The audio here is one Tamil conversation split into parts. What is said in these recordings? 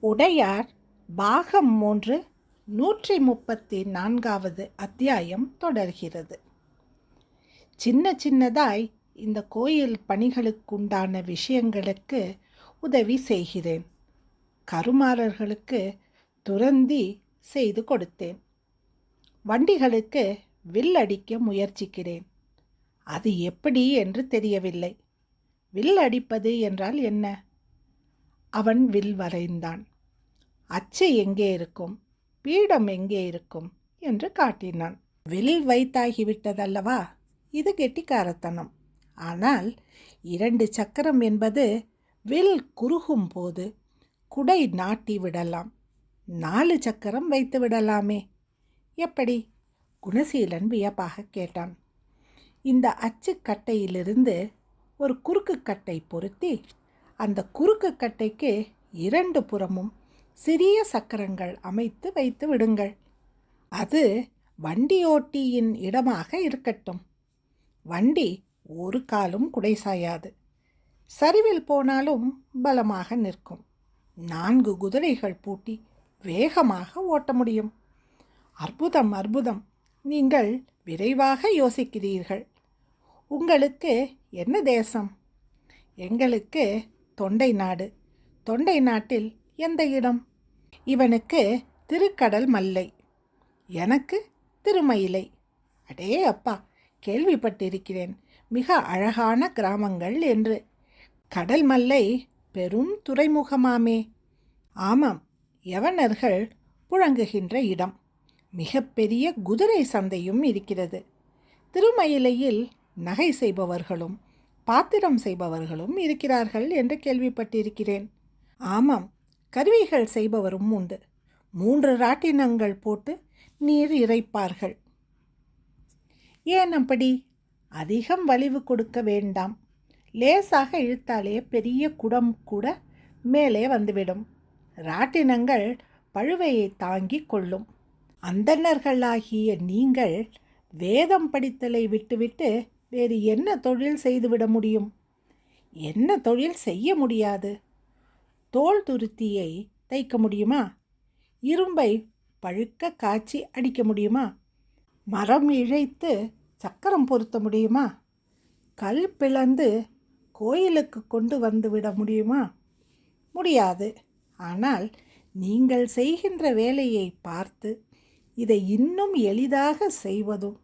உடையார் பாகம் மூன்று நூற்றி முப்பத்தி நான்காவது அத்தியாயம் தொடர்கிறது. சின்ன சின்னதாய் இந்த கோயில் பணிகளுக்குண்டான விஷயங்களுக்கு உதவி செய்கிறேன். கருமாறர்களுக்கு துறந்தி செய்து கொடுத்தேன். வண்டிகளுக்கு வில் அடிக்க முயற்சிக்கிறேன். அது எப்படி என்று தெரியவில்லை. வில் அடிப்பது என்றால் என்ன? அவன் வில் வரைந்தான். அச்சு எங்கே இருக்கும்? பீடம் எங்கே இருக்கும்? என்று காட்டினான். வில் வைத்தாகிவிட்டதல்லவா? இது கெட்டிக்காரத்தனம். ஆனால் இரண்டு சக்கரம் என்பது வில் குறுகும் போது குடை நாட்டி விடலாம். நாலு சக்கரம் வைத்து விடலாமே. எப்படி? குணசீலன் வியப்பாக கேட்டான். இந்த அச்சுக்கட்டையிலிருந்து ஒரு குறுக்கு கட்டை பொருத்தி அந்த குறுக்கு கட்டைக்கு இரண்டு புறமும் சிறிய சக்கரங்கள் அமைத்து வைத்து விடுங்கள். அது வண்டியோட்டியின் இடமாக இருக்கட்டும். வண்டி ஒரு காலும் குடை சாயாது சரிவில் போனாலும் பலமாக நிற்கும். நான்கு குதிரைகள் பூட்டி வேகமாக ஓட்ட முடியும். அற்புதம் அற்புதம். நீங்கள் விரைவாக யோசிக்கிறீர்கள். உங்களுக்கு என்ன தேசம்? எங்களுக்கு தொண்டை நாடு. தொண்டை நாட்டில் எந்த இடம்? இவனுக்கு திருக்கடல் மல்லை. எனக்கு திருமயிலை. அடே அப்பா கேள்விப்பட்டிருக்கிறேன். மிக அழகான கிராமங்கள் என்று. கடல் மல்லை பெரும் துறைமுகமாமே. ஆமாம் யவனர்கள் புழங்குகின்ற இடம். மிகப்பெரிய குதிரை சந்தையும் இருக்கிறது. திருமயிலையில் நகை செய்பவர்களும் பாத்திரம் செய்பவர்களும் இருக்கிறார்கள் என்று கேள்விப்பட்டிருக்கிறேன். ஆமாம் கருவிகள் செய்பவரும் உண்டு. மூன்று ராட்டினங்கள் போட்டு நீர் இறைப்பார்கள். ஏன் அப்படி? அதிகம் வலிவு கொடுக்க வேண்டாம். லேசாக இழுத்தாலே பெரிய குடம் கூட மேலே வந்துவிடும். ராட்டினங்கள் பழுவையை தாங்கிக் கொள்ளும். அந்தணர்களாகிய நீங்கள் வேதம் படித்தலை விட்டுவிட்டு வேறு என்ன தொழில் செய்துவிட முடியும்? என்ன தொழில் செய்ய முடியாது? தோல் துருத்தியை தைக்க முடியுமா? இரும்பை பழுக்க காய்ச்சி அடிக்க முடியுமா? மரம் இழைத்து சக்கரம் பொருத்த முடியுமா? கல் பிளந்து கோயிலுக்கு கொண்டு வந்து விட முடியுமா? முடியாது. ஆனால் நீங்கள் செய்கின்ற வேலையை பார்த்து இதை இன்னும் எளிதாக செய்வதும்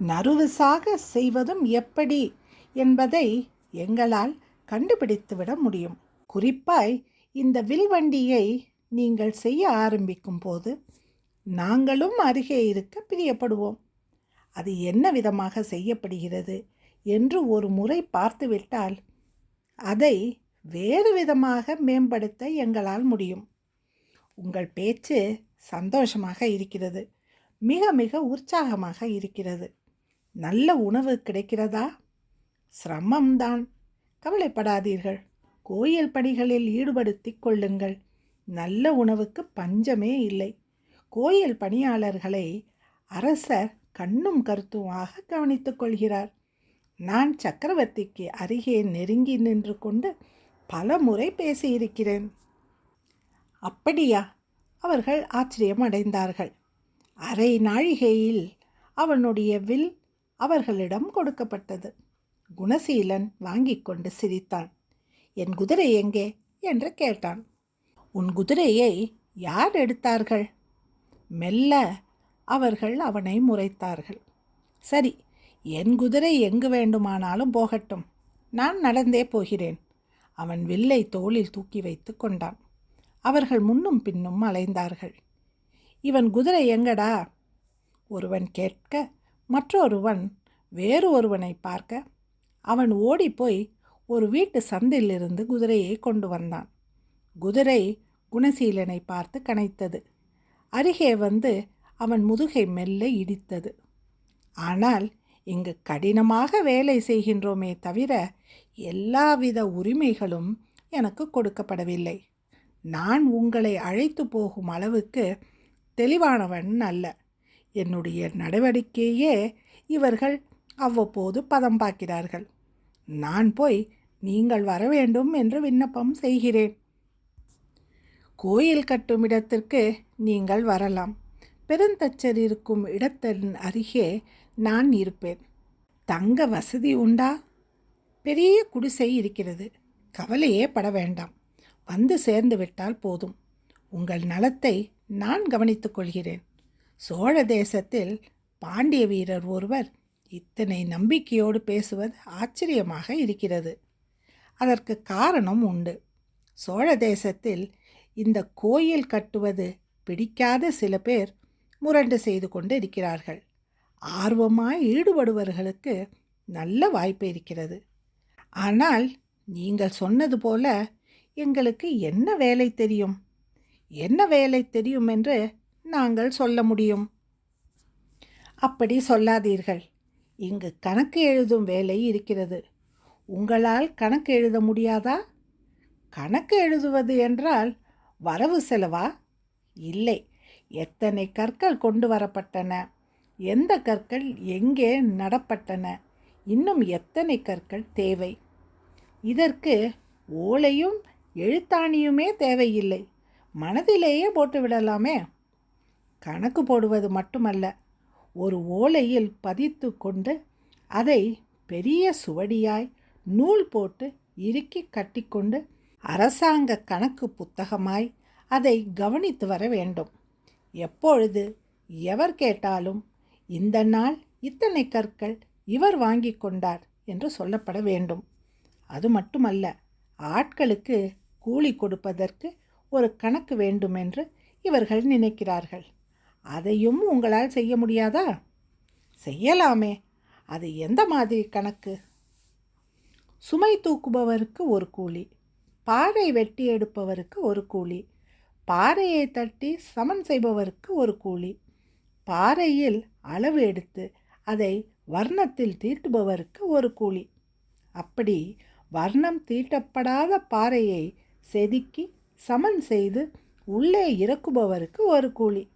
நறுவிசாக செய்வதும் எப்படி என்பதை எங்களால் கண்டுபிடித்துவிட முடியும். குறிப்பாய் இந்த வில்வண்டியை நீங்கள் செய்ய ஆரம்பிக்கும் போது நாங்களும் அருகே இருக்க பிரியப்படுவோம். அது என்ன விதமாக செய்யப்படுகிறது என்று ஒரு முறை பார்த்துவிட்டால் அதை வேறு விதமாக மேம்படுத்த எங்களால் முடியும். உங்கள் பேச்சு சந்தோஷமாக இருக்கிறது மிக மிக உற்சாகமாக இருக்கிறது. நல்ல உணவு கிடைக்கிறதா? சிரமம்தான். கவலைப்படாதீர்கள். கோயில் பணிகளில் ஈடுபடுத்தி கொள்ளுங்கள். நல்ல உணவுக்கு பஞ்சமே இல்லை. கோயில் பணியாளர்களை அரசர் கண்ணும் கருத்துமாக கவனித்துக் கொள்கிறார். நான் சக்கரவர்த்திக்கு அருகே நெருங்கி நின்று கொண்டு பல முறை பேசியிருக்கிறேன். அப்படியா? அவர்கள் ஆச்சரியம் அடைந்தார்கள் அரை நாழிகையில் அவனுடைய வில் அவர்களிடம் கொடுக்கப்பட்டது. குணசீலன் வாங்கி கொண்டு சிரித்தான் என் குதிரை எங்கே? என்று கேட்டான். உன் குதிரையை யார் எடுத்தார்கள்? மெல்ல அவர்கள் அவனை முறைத்தார்கள். சரி என் குதிரை எங்கு வேண்டுமானாலும் போகட்டும். நான் நடந்தே போகிறேன். அவன் வில்லை தோளில் தூக்கி வைத்து கொண்டான். அவர்கள் முன்னும் பின்னும் அலைந்தார்கள். இவன் குதிரை எங்கடா? ஒருவன் கேட்க மற்றொருவன் வேறு ஒருவனை பார்க்க அவன் ஓடிப்போய் ஒரு வீட்டு சந்திலிருந்து குதிரையை கொண்டு வந்தான். குதிரை குணசீலனை பார்த்து கனைத்தது. அருகே வந்து அவன் முதுகை மெல்ல இடித்தது. ஆனால் இங்கு கடினமாக வேலை செய்கின்றோமே தவிர எல்லாவித உரிமைகளும் எனக்கு கொடுக்கப்படவில்லை. நான் உங்களை அழைத்து போகும் அளவுக்கு தெளிவானவன் அல்ல. என்னுடைய நடவடிக்கையே இவர்கள் அவ்வப்போது பதம் பார்க்கிறார்கள் நான் போய் நீங்கள் வர வேண்டும் என்று விண்ணப்பம் செய்கிறேன். கோயில் கட்டும் இடத்திற்கு நீங்கள் வரலாம். பெருந்தச்சர் இருக்கும் இடத்தின் அருகே நான் இருப்பேன். தங்க வசதி உண்டா? பெரிய குடிசை இருக்கிறது. கவலையே பட வேண்டாம். வந்து சேர்ந்து விட்டால் போதும். உங்கள் நலத்தை நான் கவனித்துக் கொள்கிறேன். சோழ தேசத்தில் பாண்டிய வீரர் ஒருவர் இத்தனை நம்பிக்கையோடு பேசுவது ஆச்சரியமாக இருக்கிறது. அதற்கு காரணம் உண்டு. சோழ தேசத்தில் இந்த கோயில் கட்டுவது பிடிக்காத சில பேர் முரண்டு செய்து கொண்டு இருக்கிறார்கள். ஆர்வமாய் ஈடுபடுவர்களுக்கு நல்ல வாய்ப்பு இருக்கிறது. ஆனால் நீங்கள் சொன்னது போல எங்களுக்கு என்ன வேலை தெரியும்? என்ன வேலை தெரியும் என்று நாங்கள் சொல்ல முடியும். அப்படி சொல்லாதீர்கள். இங்கு கணக்கு எழுதும் வேலை இருக்கிறது. உங்களால் கணக்கு எழுத முடியாதா? கணக்கு எழுதுவது என்றால் வரவு செலவா? இல்லை. எத்தனை கற்கள் கொண்டு வரப்பட்டன? எந்த கற்கள் எங்கே நடப்பட்டன? இன்னும் எத்தனை கற்கள் தேவை? இதற்கு ஓலையும் எழுத்தாணியுமே தேவையில்லை. மனதிலேயே போட்டு விடலாமே கணக்கு போடுவது மட்டுமல்ல ஒரு ஓலையில் பதித்து கொண்டு அதை பெரிய சுவடியாய் நூல் போட்டு இறுக்கி கட்டிக்கொண்டு அரசாங்க கணக்கு புத்தகமாய் அதை கவனித்து வர வேண்டும். எப்பொழுது எவர் கேட்டாலும் இந்த நாள் இத்தனை கற்கள் இவர் வாங்கி கொண்டார் என்று சொல்லப்பட வேண்டும். அது மட்டுமல்ல ஆட்களுக்கு கூலி கொடுப்பதற்கு ஒரு கணக்கு வேண்டுமென்று இவர்கள் நினைக்கிறார்கள். அதையும் உங்களால் செய்ய முடியாதா? செய்யலாமே. அது எந்த மாதிரி கணக்கு? சுமை தூக்குபவருக்கு ஒரு கூலி பாறை வெட்டி எடுப்பவருக்கு ஒரு கூலி பாறையை தட்டி சமன் செய்பவருக்கு ஒரு கூலி பாறையில் அளவு எடுத்து அதை வர்ணத்தில் தீட்டுபவருக்கு ஒரு கூலி. அப்படி வர்ணம் தீட்டப்படாத பாறையை செதுக்கி சமன் செய்து உள்ளே இறக்குபவருக்கு ஒரு கூலி.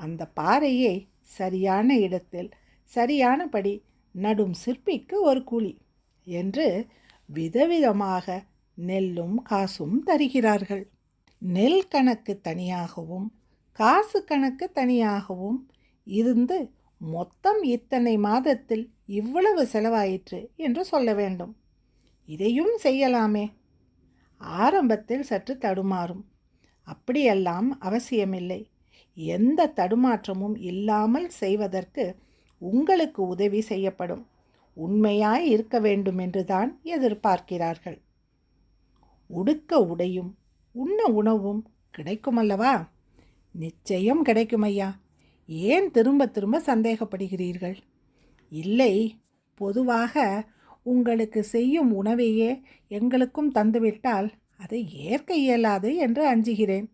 அந்த பாறையை சரியான இடத்தில் சரியானபடி நடும் சிற்பிக்கு ஒரு கூலி என்று விதவிதமாக நெல்லும் காசும் தருகிறார்கள். நெல் கணக்கு தனியாகவும் காசு கணக்கு தனியாகவும் இருந்து மொத்தம் இத்தனை மாதத்தில் இவ்வளவு செலவாயிற்று என்று சொல்ல வேண்டும். இதையும் செய்யலாமே. ஆரம்பத்தில் சற்று தடுமாறும். அப்படியெல்லாம் அவசியமில்லை. எந்த தடுமாற்றமும் இல்லாமல் செய்வதற்கு உங்களுக்கு உதவி செய்யப்படும். உண்மையாய் இருக்க வேண்டும் என்றுதான் எதிர்பார்க்கிறார்கள். உடுக்க உடையும் உண்ண உணவும் கிடைக்குமல்லவா? நிச்சயம் கிடைக்கும் ஐயா ஏன் திரும்ப திரும்ப சந்தேகப்படுகிறீர்கள்? இல்லை பொதுவாக உங்களுக்கு செய்யும் உணவையே எங்களுக்கும் தந்துவிட்டால் அதை ஏற்க இயலாது என்று அஞ்சுகிறேன்.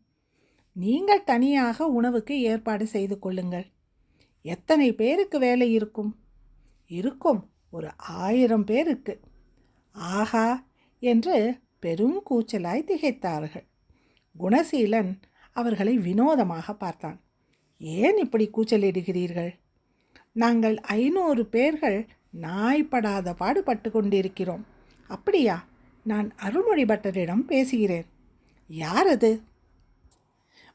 நீங்கள் தனியாக உணவுக்கு ஏற்பாடு செய்து கொள்ளுங்கள். எத்தனை பேருக்கு வேலை இருக்கும்? இருக்கும் ஒரு ஆயிரம் பேருக்கு. ஆஹா என்று பெரும் கூச்சலாய் திகைத்தார்கள். குணசீலன் அவர்களை வினோதமாக பார்த்தான். ஏன் இப்படி கூச்சலிடுகிறீர்கள்? நாங்கள் ஐநூறு பேர்கள் நாய்ப்படாத பாடுபட்டு கொண்டிருக்கிறோம். அப்படியா? நான் அருள்மொழி பட்டரிடம் பேசுகிறேன். யார் அது?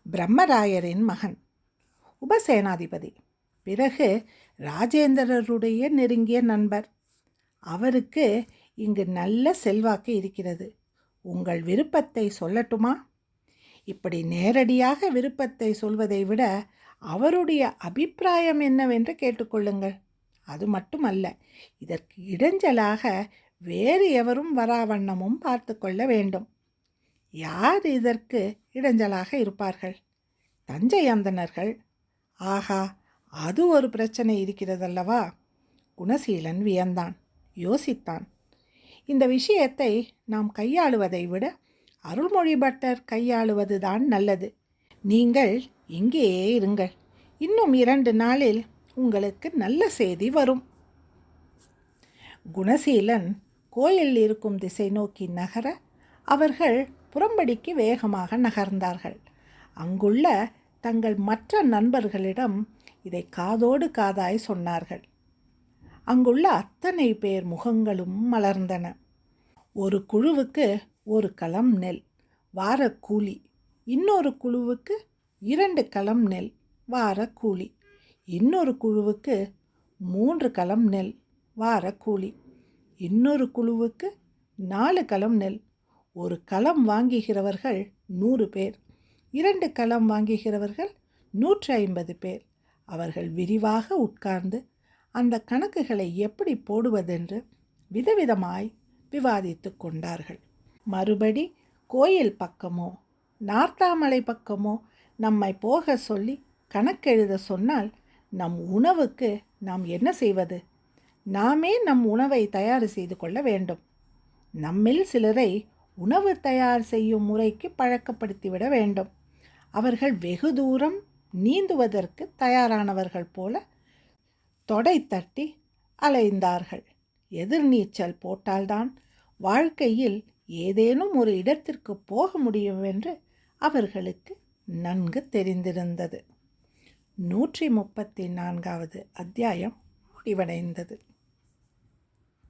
பிரம்மராயரின் மகன் உபசேனாதிபதி. பிறகு ராஜேந்திரருடைய நெருங்கிய நண்பர். அவருக்கு இங்கு நல்ல செல்வாக்கு இருக்கிறது. உங்கள் விருப்பத்தை சொல்லட்டுமா? இப்படி நேரடியாக விருப்பத்தை சொல்வதை விட அவருடைய அபிப்பிராயம் என்னவென்று கேட்டுக்கொள்ளுங்கள். அது மட்டுமல்ல இதற்கு இடைஞ்சலாக வேறு எவரும் வராவண்ணமும் பார்த்து கொள்ள வேண்டும். யார் இதற்கு இடைஞ்சலாக இருப்பார்கள்? தஞ்சை அந்தனர்கள் ஆஹா அது ஒரு பிரச்சனை இருக்கிறதல்லவா? குணசீலன் வியந்தான் யோசித்தான். இந்த விஷயத்தை நாம் கையாளுவதை விட அருள்மொழி பட்டர் கையாளுவதுதான் நல்லது. நீங்கள் இங்கேயே இருங்கள். இன்னும் இரண்டு நாளில் உங்களுக்கு நல்ல செய்தி வரும். குணசீலன் கோயில் இருக்கும் திசை நோக்கி நகர அவர்கள் புறம்படிக்கு வேகமாக நகர்ந்தார்கள். அங்குள்ள தங்கள் மற்ற நண்பர்களிடம் இதை காதோடு காதாய் சொன்னார்கள். அங்குள்ள அத்தனை பேர் முகங்களும் மலர்ந்தன. ஒரு குழுவுக்கு ஒரு களம் நெல் வார கூலி. இன்னொரு குழுவுக்கு இரண்டு களம் நெல் வார கூலி. இன்னொரு குழுவுக்கு மூன்று களம் நெல் வார கூலி. இன்னொரு குழுவுக்கு நாலு களம் நெல் ஒரு களம் வாங்குகிறவர்கள் நூறு பேர். இரண்டு களம் வாங்குகிறவர்கள் நூற்றி ஐம்பது பேர். அவர்கள் விரிவாக உட்கார்ந்து அந்த கணக்குகளை எப்படி போடுவதென்று விதவிதமாய் விவாதித்து கொண்டார்கள். மறுபடி கோயில் பக்கமோ நார்த்தாமலை பக்கமோ நம்மை போக சொல்லி கணக்கெழுத சொன்னால் நம் உணவுக்கு நாம் என்ன செய்வது? நாமே நம் உணவை தயார் செய்து கொள்ள வேண்டும். நம்மில் சிலரை உணவு தயார் செய்யும் முறைக்கு பழக்கப்படுத்திவிட வேண்டும். அவர்கள் வெகு தூரம் நீந்துவதற்கு தயாரானவர்கள் போல தொடை தட்டி அலைந்தார்கள். எதிர்நீச்சல் போட்டால்தான் வாழ்க்கையில் ஏதேனும் ஒரு இடத்திற்கு போக முடியும் என்று அவர்களுக்கு நன்கு தெரிந்திருந்தது. நூற்றி முப்பத்தி நான்காவது அத்தியாயம் முடிவடைந்தது.